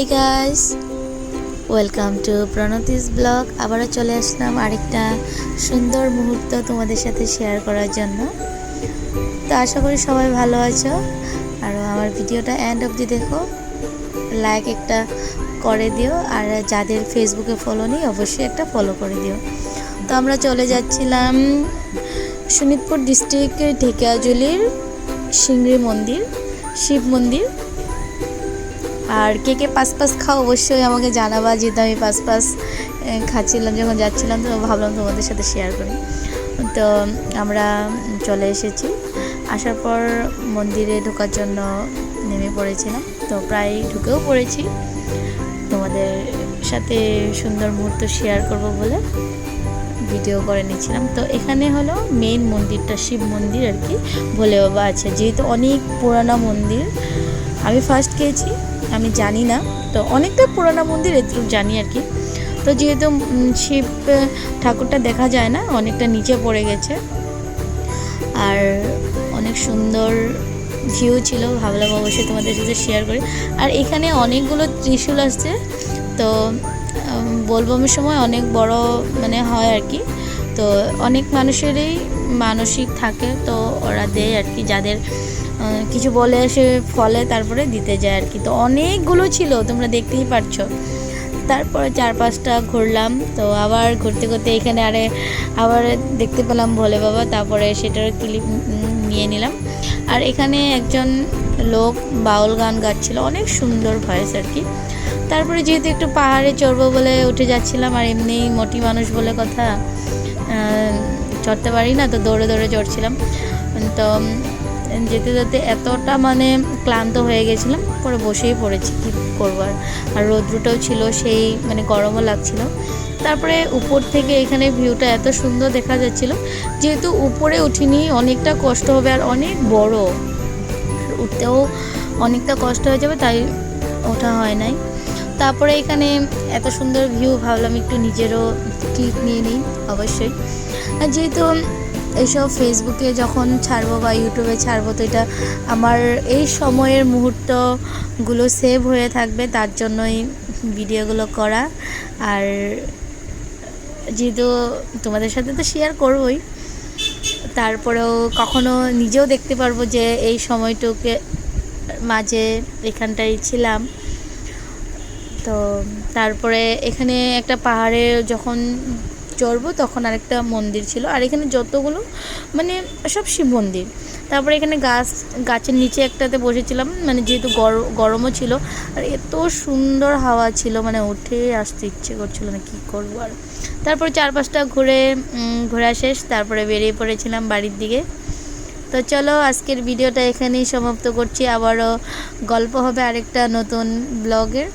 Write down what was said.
Hi guys welcome to Pranati's blog আবারও চলে আসলাম আরেকটা সুন্দর মুহূর্ত তোমাদের সাথে শেয়ার করার জন্য। তো আশা করি সবাই ভালো আছো। আর আমার ভিডিওটা এন্ড অবধি দেখো। লাইক একটা করে দিও। আর যাদের ফেসবুকে ফলো নেই, অবশ্যই একটা ফলো করে দিও। তো আমরা চলে যাচ্ছিলাম শোনিতপুর ডিস্ট্রিক্ট ঢেকিয়াজুলির সিংড়ি মন্দির, শিব মন্দির। আর কে কে পাস পাস খাও অবশ্যই আমাকে জানাবা, যেহেতু আমি পাস পাস খাচ্ছিলাম, যখন যাচ্ছিলাম, তো ভাবলাম তোমাদের সাথে শেয়ার করি। তো আমরা চলে এসেছি। আসার পর মন্দিরে ঢোকার জন্য নেমে পড়েছিলাম। তো প্রায় ঢুকেও পড়েছি। তোমাদের সাথে সুন্দর মুহূর্ত শেয়ার করব বলে ভিডিও করে নিয়েছিলাম তো এখানে হলো মেন মন্দিরটা, শিব মন্দির আর কি ভোলে বাবা আছে। যেহেতু অনেক পুরানো মন্দির, আমি ফার্স্ট গিয়েছি আমি জানি না। তো অনেকটা পুরানো মন্দির এটুকু জানি আর কি। তো যেহেতু শিব ঠাকুরটা দেখা যায় না, অনেকটা নিচে পড়ে গেছে। আর অনেক সুন্দর ভিউ ছিল, ভাবলাম অবশ্যই তোমাদের সাথে শেয়ার করি। আর এখানে অনেকগুলো ত্রিশূল আসছে। তো বোলবমের সময় অনেক বড় মানে হয় আর কি। তো অনেক মানুষেরই মানসিক থাকে, তো ওরা দেয় আর কি যাদের কিছু বলে সে ফলে তারপরে দিতে যায় আর কি। তো অনেকগুলো ছিল, তোমরা দেখতেই পারছ। তারপরে চার পাঁচটা ঘুরলাম, তো আবার ঘুরতে ঘুরতে এখানে আরে, আবার দেখতে পেলাম ভোলে বাবা, তারপরে সেটার ক্লিপ নিয়ে নিলাম। আর এখানে একজন লোক বাউল গান গাচ্ছিল, অনেক সুন্দর ভয়েস আর কি। তারপরে যেহেতু একটু পাহাড়ে চড়বো বলে উঠে যাচ্ছিলাম, আর এমনি মোটি মানুষ বলে কথা চড়তে পারি না, তো দৌড়ে দৌড়ে চড়ছিলাম। তো যেতে যেতে এতটা মানে ক্লান্ত হয়ে গেছিলাম, পরে বসেই পড়েছি, কী করব আর। আর রৌদ্রটাও ছিল সেই মানে গরমও লাগছিল। তারপরে উপর থেকে এখানে ভিউটা এত সুন্দর দেখা যাচ্ছিল, যেহেতু উপরে উঠিনি অনেকটা কষ্ট হবে আর অনেক বড়। উঠতেও অনেকটা কষ্ট হয়ে যাবে, তাই ওঠা হয় নাই। তারপরে এখানে এত সুন্দর ভিউ, ভাবলাম একটু নিজেরও ক্লিপ নিয়ে নিই, অবশ্যই। আর যেহেতু এইসব ফেসবুকে যখন ছাড়বো বা ইউটিউবে ছাড়বো, তো এটা আমার এই সময়ের মুহূর্তগুলো সেভ হয়ে থাকবে, তার জন্যই ভিডিওগুলো করা। আর যেহেতু তোমাদের সাথে তো শেয়ার করবই, তারপরেও কখনো নিজেও দেখতে পারব যে এই সময়টুকে মাঝে এখানটায় ছিলাম। তো তারপরে এখানে একটা পাহাড়ে যখন চড়বো, তখন আরেকটা মন্দির ছিল। আর এখানে যতগুলো মানে সব শিব মন্দির। তারপরে এখানে গাছ, গাছের নিচে একটাতে বসেছিলাম মানে যেহেতু গর- গরমও ছিল। আর এত সুন্দর হাওয়া ছিল মানে উঠে আসতে ইচ্ছে করছিল না কী করব আর। তারপরে চার পাঁচটা ঘুরে ঘোরা শেষ, তারপরে বেরিয়ে পড়েছিলাম বাড়ির দিকে। তো চলো, আজকের ভিডিওটা এখানেই সমাপ্ত করছি। আবারও গল্প হবে আরেকটা নতুন ব্লগের।